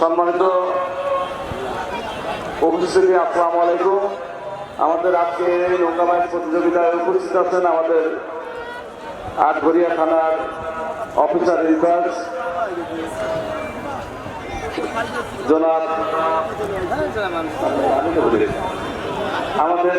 সম্মানিত উপস্থিতি আসসালামু আলাইকুম। আমাদের আজকে নৌকা প্রতিযোগিতায় উপস্থিত আছেন আমাদের আটঘরিয়া থানার অফিসার ইনচার্জ জনাব আমাদের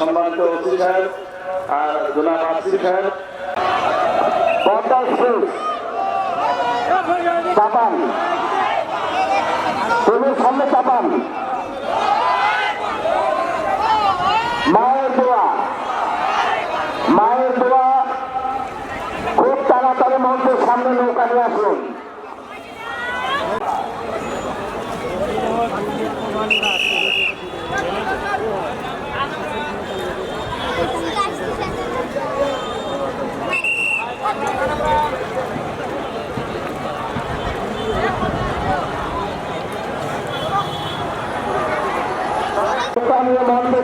সম্মানিত ওসি সাহেব আর জনাব আসিফ সাহেব। তুমি চাপান মায়ের দোয়া। মায়ের দোয়া খুব তাড়াতাড়ি মঞ্চের সামনে নৌকা নিয়ে আসুন। নৌকা নিয়ে মঞ্চের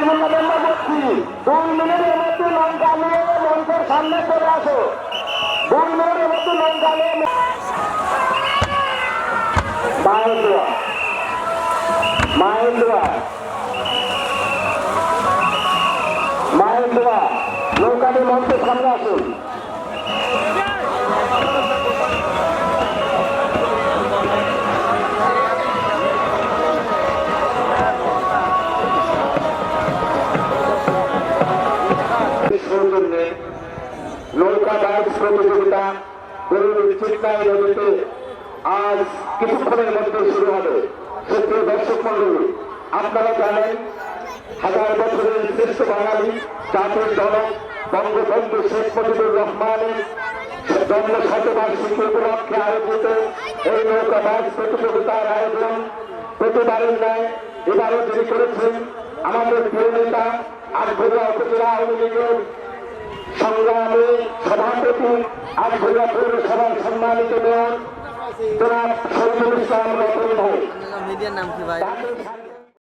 আমি হাবিবুল্লাহ মেম্বার বলছি দুই মধ্যে লঙ্কা নিয়ে মঞ্চের সামনে চলে আসো। দুই মিনিটের মধ্যে লঙ্কা নিয়ে মায়ের দোয়া মায়ের দোয়া। মায়ের দোয়া। নৌকা নিয়ে মঞ্চের সামনে আসুন। সৌজন্যে নৌকা বাইক প্রতিযোগিতা গরুর চিন্তায় নদীতে আজ কিছুক্ষণের মধ্যে শুরু হবে। সত্যি দর্শক মন্ডলী আপনারা জানেন, হাজার বছরের শ্রেষ্ঠ বাঙালি জাতির জনক, বঙ্গবন্ধু শেখ মুজিবুর রহমানের জন্ম শতবার্ষিকী উপলক্ষে আয়োজিত এই নৌকা বাইক প্রতিযোগিতার আয়োজন প্রতিবারের ন্যায় এবারও যিনি করেছেন। আমাদের প্রিয় নেতা আটঘরিয়া উপজেলা আওয়ামী লীগের সংগ্রামে সভাপতি আটঘরিয়া পৌরসভার সম্মানিত মেয়র জনাব শহীদুল ইসলাম রতন ভাই।